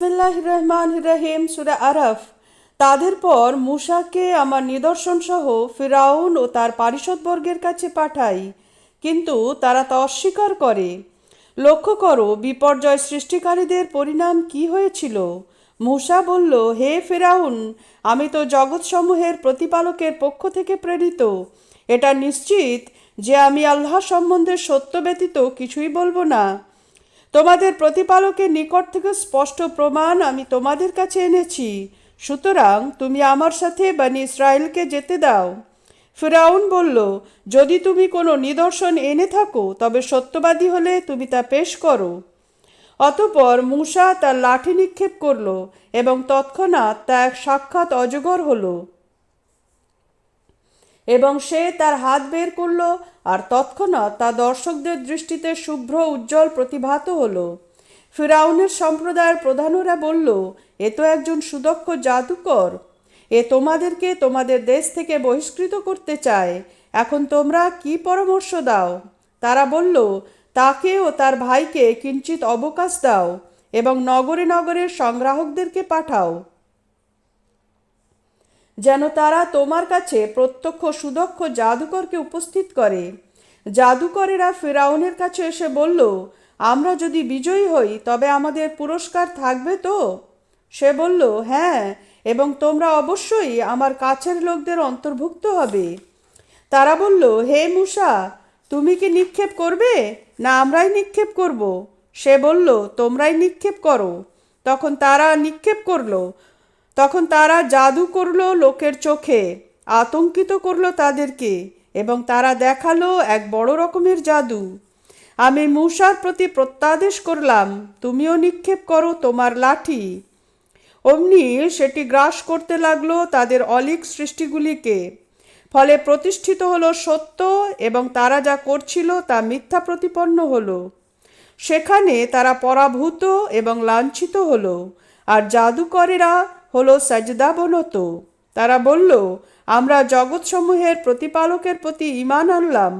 বিসমিল্লাহ রহমান রহিম, সুরা আরফ। তাদের পর মুসাকে আমার নিদর্শন সহ ফিরাউন ও তার পারিষদবর্গের কাছে পাঠাই। কিন্তু তারা তা অস্বীকার করে। লক্ষ্য করো, বিপর্যয় সৃষ্টিকারীদের পরিণাম কি হয়েছিল? মুসা বলল, হে ফেরাউন, আমি তো জগৎসমূহের প্রতিপালকের পক্ষ থেকে প্রেরিত। এটা নিশ্চিত যে আমি আল্লাহ সম্বন্ধে সত্য ব্যতীত কিছুই বলব না। তোমাদের প্রতিপালকের নিকট থেকে স্পষ্ট প্রমাণ আমি তোমাদের কাছে এনেছি। সুতরাং তুমি আমার সাথে বানি ইসরায়েলকে যেতে দাও। ফিরাউন বলল, যদি তুমি কোনো নিদর্শন এনে থাকো, তবে সত্যবাদী হলে তুমি তা পেশ করো। অতপর মূসা তার লাঠি নিক্ষেপ করল এবং তৎক্ষণাৎ তা এক সাক্ষাৎ অজগর হলো। এবং সে তার হাত বের করল আর তৎক্ষণাৎ তা দর্শকদের দৃষ্টিতে শুভ্র উজ্জ্বল প্রতিভাত হলো। ফিরাউনের সম্প্রদায়ের প্রধানরা বলল, এ তো একজন সুদক্ষ জাদুকর। এ তোমাদেরকে তোমাদের দেশ থেকে বহিষ্কৃত করতে চায়। এখন তোমরা কি পরামর্শ দাও? তারা বলল, তাকে ও তার ভাইকে কিঞ্চিত অবকাশ দাও এবং নগরে নগরে সংগ্রাহকদেরকে পাঠাও। যেন তারা তোমার কাছে প্রত্যক্ষ সুদক্ষ জাদুকরকে উপস্থিত করে। জাদুকরেরা ফেরাউনের কাছে এসে বলল, আমরা যদি বিজয়ী হই, তবে আমাদের পুরস্কার থাকবে তো? সে বলল হ্যাঁ এবং তোমরা অবশ্যই আমার কাছের লোকদের অন্তর্ভুক্ত হবে। তারা বলল, হে মুসা, তুমি কি নিক্ষেপ করবে, না আমরাই নিক্ষেপ করব? সে বলল, তোমরাই নিক্ষেপ করো। তখন তারা নিক্ষেপ করল তখন তারা জাদু করল লোকের চোখে, আতঙ্কিত করল তাদেরকে এবং তারা দেখাল এক বড় রকমের জাদু। আমি মূষার প্রতি প্রত্যাদেশ করলাম, তুমিও নিক্ষেপ করো তোমার লাঠি। অমনি সেটি গ্রাস করতে লাগল তাদের অলিক সৃষ্টিগুলিকে। ফলে প্রতিষ্ঠিত হলো সত্য এবং তারা যা করছিল তা মিথ্যা প্রতিপন্ন হলো। সেখানে তারা পরাভূত এবং লাঞ্ছিত হলো, আর জাদুকরেরা হলো সাজদাবনত তারা বলল, আমরা জগৎসমূহের প্রতিপালকের প্রতি ইমান আনলাম,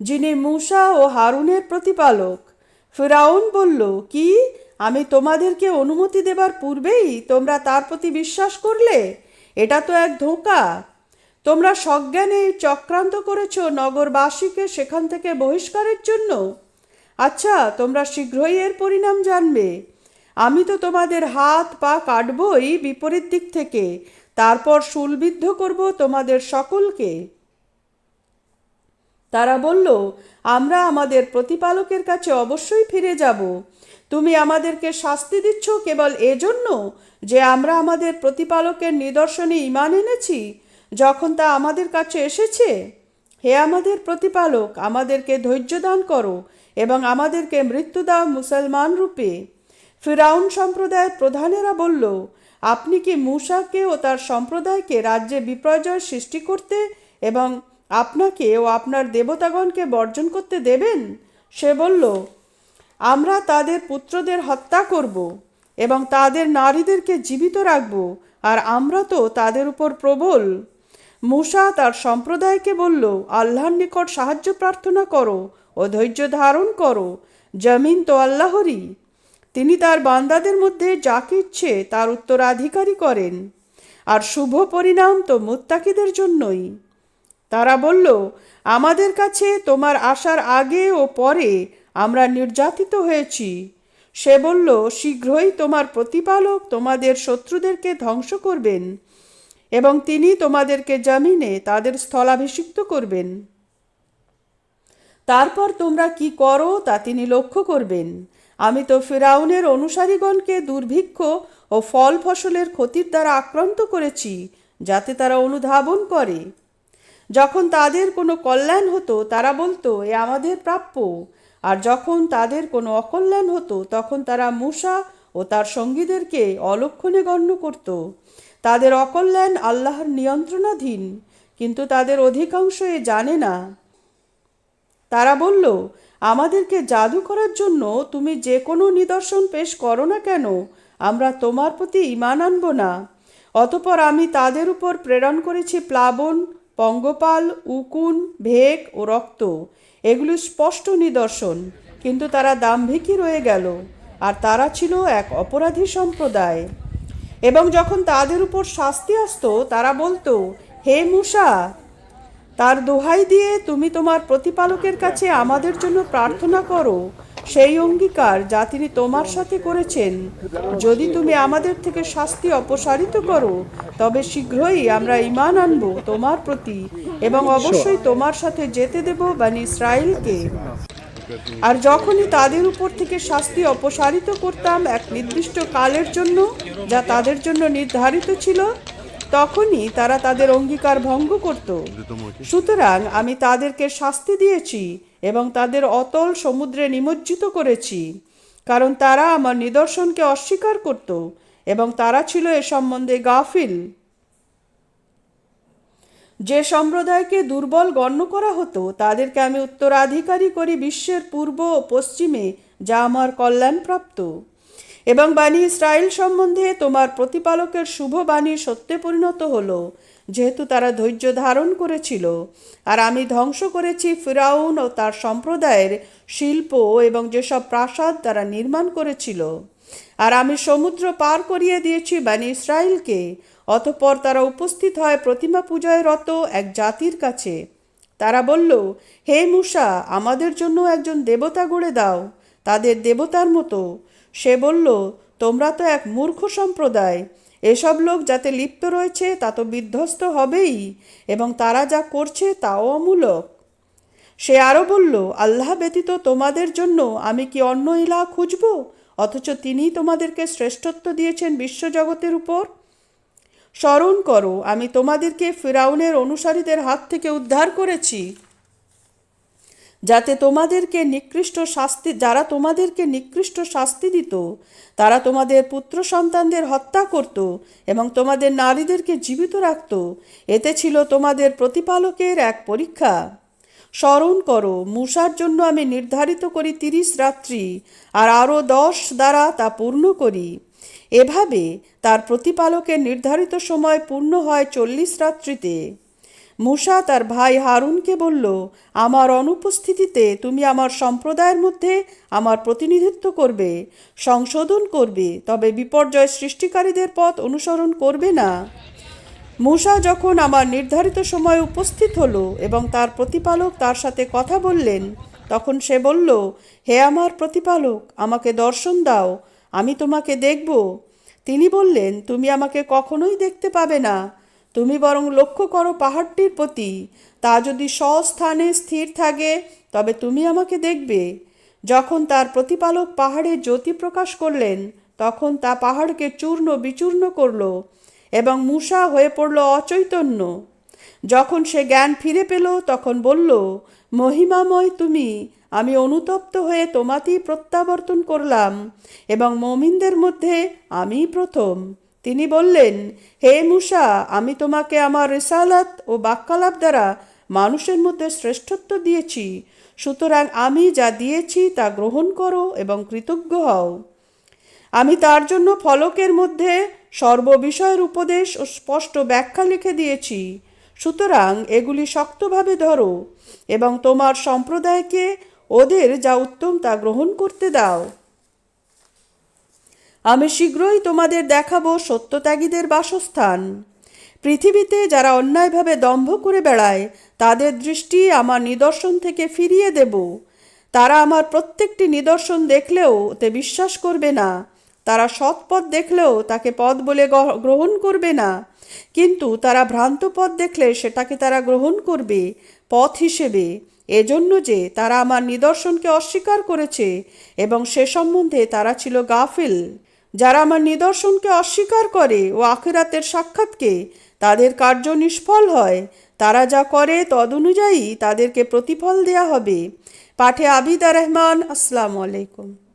যিনি মূষা ও হারুনের প্রতিপালক। ফিরাউন বলল, কি? আমি তোমাদেরকে অনুমতি দেবার পূর্বেই তোমরা তার প্রতি বিশ্বাস করলে? এটা তো এক ধোঁকা। তোমরা সজ্ঞানে চক্রান্ত করেছ নগরবাসীকে সেখান থেকে বহিষ্কারের জন্য। আচ্ছা তোমরা শীঘ্রই এর পরিণাম জানবে। আমি তো তোমাদের হাত পা কাটবই বিপরীত দিক থেকে। তারপর শুলবিদ্ধ করব তোমাদের সকলকে। তারা বলল, আমরা আমাদের প্রতিপালকের কাছে অবশ্যই ফিরে যাব। তুমি আমাদেরকে শাস্তি দিচ্ছ কেবল এজন্য যে আমরা আমাদের প্রতিপালকের নিদর্শনে ইমান এনেছি, যখন তা আমাদের কাছে এসেছে? হে আমাদের প্রতিপালক, আমাদেরকে ধৈর্য দান করো এবং আমাদেরকে মৃত্যু দাও মুসলমান রূপে। ফিরাউন সম্প্রদায়ের প্রধানেরা বলল, আপনি কি মূসাকে ও তার সম্প্রদায়কে রাজ্যে বিপর্যয় সৃষ্টি করতে এবং আপনাকে ও আপনার দেবতাগণকে বর্জন করতে দেবেন? সে বলল, আমরা তাদের পুত্রদের হত্যা করব এবং তাদের নারীদেরকে জীবিত রাখব, আর আমরা তো তাদের উপর প্রবল। মূসা তার সম্প্রদায়কে বলল, আল্লাহর নিকট সাহায্য প্রার্থনা করো ও ধৈর্য ধারণ করো, জমিন তো আল্লাহরই। তিনি তার বান্দাদের মধ্যে যাকে ইচ্ছে তার উত্তরাধিকারী করেন, আর শুভ পরিণাম তো মুত্তাকিদের জন্যই। তারা বলল, আমাদের কাছে তোমার আসার আগে ও পরে আমরা নির্যাতিত হয়েছি সে বলল, শীঘ্রই তোমার প্রতিপালক তোমাদের শত্রুদেরকে ধ্বংস করবেন, এবং তিনি তোমাদেরকে জামিনে তাদের স্থলাভিষিক্ত করবেন। তারপর তোমরা কি করো তা তিনি লক্ষ্য করবেন। আমি তো ফিরাউনের অনুসারীগণকে দুর্ভিক্ষ ও ফল ফসলের ক্ষতির দ্বারা আক্রান্ত করেছি, যাতে তারা অনুধাবন করে। যখন তাদের কোনো কল্যাণ হতো, তারা বলতো, এ আমাদের প্রাপ্য। আর যখন তাদের কোনো অকল্যাণ হতো, তখন তারা মূষা ও তার সঙ্গীদেরকে অলক্ষণে গণ্য করত। তাদের অকল্যাণ আল্লাহর নিয়ন্ত্রণাধীন, কিন্তু তাদের অধিকাংশ এ জানে না। তারা বলল আমাদেরকে জাদু করার জন্য তুমি যে কোনো নিদর্শন পেশ করো না কেন, আমরা তোমার প্রতি ইমান আনব না। অতপর আমি তাদের উপর প্রেরণ করেছি প্লাবন, পঙ্গপাল, উকুন, ভেক ও রক্ত। এগুলি স্পষ্ট নিদর্শন, কিন্তু তারা দাম্ভিকই রয়ে গেল, আর তারা ছিল এক অপরাধী সম্প্রদায়। এবং যখন তাদের উপর শাস্তি আসতো, তারা বলতো, হে মূসা তার দোহাই দিয়ে তুমি তোমার প্রতিপালকের কাছে আমাদের জন্য প্রার্থনা করো। সেই অঙ্গীকার যা তিনি তোমার সাথে করেছেন। যদি তুমি আমাদের থেকে শাস্তি অপসারিত করো, তবে শীঘ্রই আমরা ইমান আনব তোমার প্রতি এবং অবশ্যই তোমার সাথে যেতে দেব বানি ইসরায়েলকে আর যখনই তাদের উপর থেকে শাস্তি অপসারিত করতাম এক নির্দিষ্ট কালের জন্য, যা তাদের জন্য নির্ধারিত ছিল তখনই তারা তাদের অঙ্গীকার ভঙ্গ করত। সুতরাং আমি তাদেরকে শাস্তি দিয়েছি এবং তাদের অতল সমুদ্রে নিমজ্জিত করেছি, কারণ তারা আমার নিদর্শনকে অস্বীকার করত এবং তারা ছিল এ সম্বন্ধে গাফিল। যে সম্প্রদায়কে দুর্বল গণ্য করা হতো, তাদেরকে আমি উত্তরাধিকারী করি বিশ্বের পূর্ব ও পশ্চিমে, যা আমার কল্যাণপ্রাপ্ত। এবং বাণী ইসরায়েল সম্বন্ধে তোমার প্রতিপালকের শুভ বাণী সত্যে পরিণত হলো, যেহেতু তারা ধৈর্য ধারণ করেছিল। আর আমি ধ্বংস করেছি ফিরাউন ও তার সম্প্রদায়ের শিল্প এবং যেসব প্রাসাদ তারা নির্মাণ করেছিল। আর আমি সমুদ্র পার করিয়ে দিয়েছি বানি ইসরায়েলকে, অতঃপর তারা উপস্থিত হয় প্রতিমা পূজায় রত এক জাতির কাছে। তারা বলল, হে মূষা আমাদের জন্য একজন দেবতা গড়ে দাও, তাদের দেবতার মতো। সে বলল, তোমরা তো এক মূর্খ সম্প্রদায়। এসব লোক যাতে লিপ্ত রয়েছে, তা তো বিধ্বস্ত হবেই, এবং তারা যা করছে, তাও অমূলক। সে আরও বলল, আল্লাহ ব্যতীত তোমাদের জন্য আমি কি অন্য ইলা খুঁজব? অথচ তিনি তোমাদেরকে শ্রেষ্ঠত্ব দিয়েছেন বিশ্বজগতের উপর। স্মরণ করো, আমি তোমাদেরকে ফিরাউনের অনুসারীদের হাত থেকে উদ্ধার করেছি। যাতে তোমাদেরকে নিকৃষ্ট শাস্তি, যারা তোমাদেরকে নিকৃষ্ট শাস্তি দিত, তারা তোমাদের পুত্র সন্তানদের হত্যা করত এবং তোমাদের নারীদেরকে জীবিত রাখত। এতে ছিল তোমাদের প্রতিপালকের এক পরীক্ষা। স্মরণ করো, মূষার জন্য আমি নির্ধারিত করি তিরিশ রাত্রি, আর আরও দশ দ্বারা তা পূর্ণ করি। এভাবে তার প্রতিপালকের নির্ধারিত সময় পূর্ণ হয় চল্লিশ রাত্রিতে। মূসা তার ভাই হারুনকে বলল, আমার অনুপস্থিতিতে তুমি আমার সম্প্রদায়ের মধ্যে আমার প্রতিনিধিত্ব করবে, সংশোধন করবে, তবে বিপর্যয় সৃষ্টিকারীদের পথ অনুসরণ করবে না। মূসা যখন আমার নির্ধারিত সময়ে উপস্থিত হলো এবং তার প্রতিপালক তার সাথে কথা বললেন, তখন সে বলল, হে আমার প্রতিপালক, আমাকে দর্শন দাও, আমি তোমাকে দেখব। তিনি বললেন, তুমি আমাকে কখনোই দেখতে পাবে না তুমি বরং লক্ষ্য করো পাহাড়টির প্রতি। তা যদি স্বস্থানে স্থির থাকে, তবে তুমি আমাকে দেখবে। যখন তার প্রতিপালক পাহাড়ে জ্যোতি প্রকাশ করলেন, তখন তা পাহাড়কে চূর্ণ বিচূর্ণ করল এবং মূষা হয়ে পড়ল অচৈতন্য। যখন সে জ্ঞান ফিরে পেল, তখন বলল, মহিমাময় তুমি, আমি অনুতপ্ত হয়ে তোমাতেই প্রত্যাবর্তন করলাম এবং মমিনদের মধ্যে আমি প্রথম। তিনি বললেন, হে মূষা আমি তোমাকে আমার রিসালাত ও বাক্যালাপ দ্বারা মানুষের মধ্যে শ্রেষ্ঠত্ব দিয়েছি। সুতরাং আমি যা দিয়েছি তা গ্রহণ করো এবং কৃতজ্ঞ হও। আমি তার জন্য ফলকের মধ্যে সর্ববিষয়ের উপদেশ ও স্পষ্ট ব্যাখ্যা লিখে দিয়েছি। সুতরাং এগুলি শক্তভাবে ধরো এবং তোমার সম্প্রদায়কে ওদের যা উত্তম তা গ্রহণ করতে দাও। আমি শীঘ্রই তোমাদের দেখাবো সত্যত্যাগীদের বাসস্থান। পৃথিবীতে যারা অন্যায়ভাবে দম্ভ করে বেড়ায়, তাদের দৃষ্টি আমার নিদর্শন থেকে ফিরিয়ে দেব। তারা আমার প্রত্যেকটি নিদর্শন দেখলেও তে বিশ্বাস করবে না। তারা সৎ পথ দেখলেও তাকে পথ বলে গ্রহণ করবে না। কিন্তু তারা ভ্রান্ত পথ দেখলে সেটাকে তারা গ্রহণ করবে, পথ হিসেবে। এজন্য যে তারা আমার নিদর্শনকে অস্বীকার করেছে এবং সে সম্বন্ধে তারা ছিল গাফিল। যারা আমার নিদর্শনকে অস্বীকার করে ও আখেরাতের সাক্ষাৎকে তাদের কার্য নিষ্ফল হয়, তারা যা করে তদনুযায়ী তাদেরকে প্রতিফল দেয়া হবে। পাঠে আবিদা রহমান, আসসালামু আলাইকুম।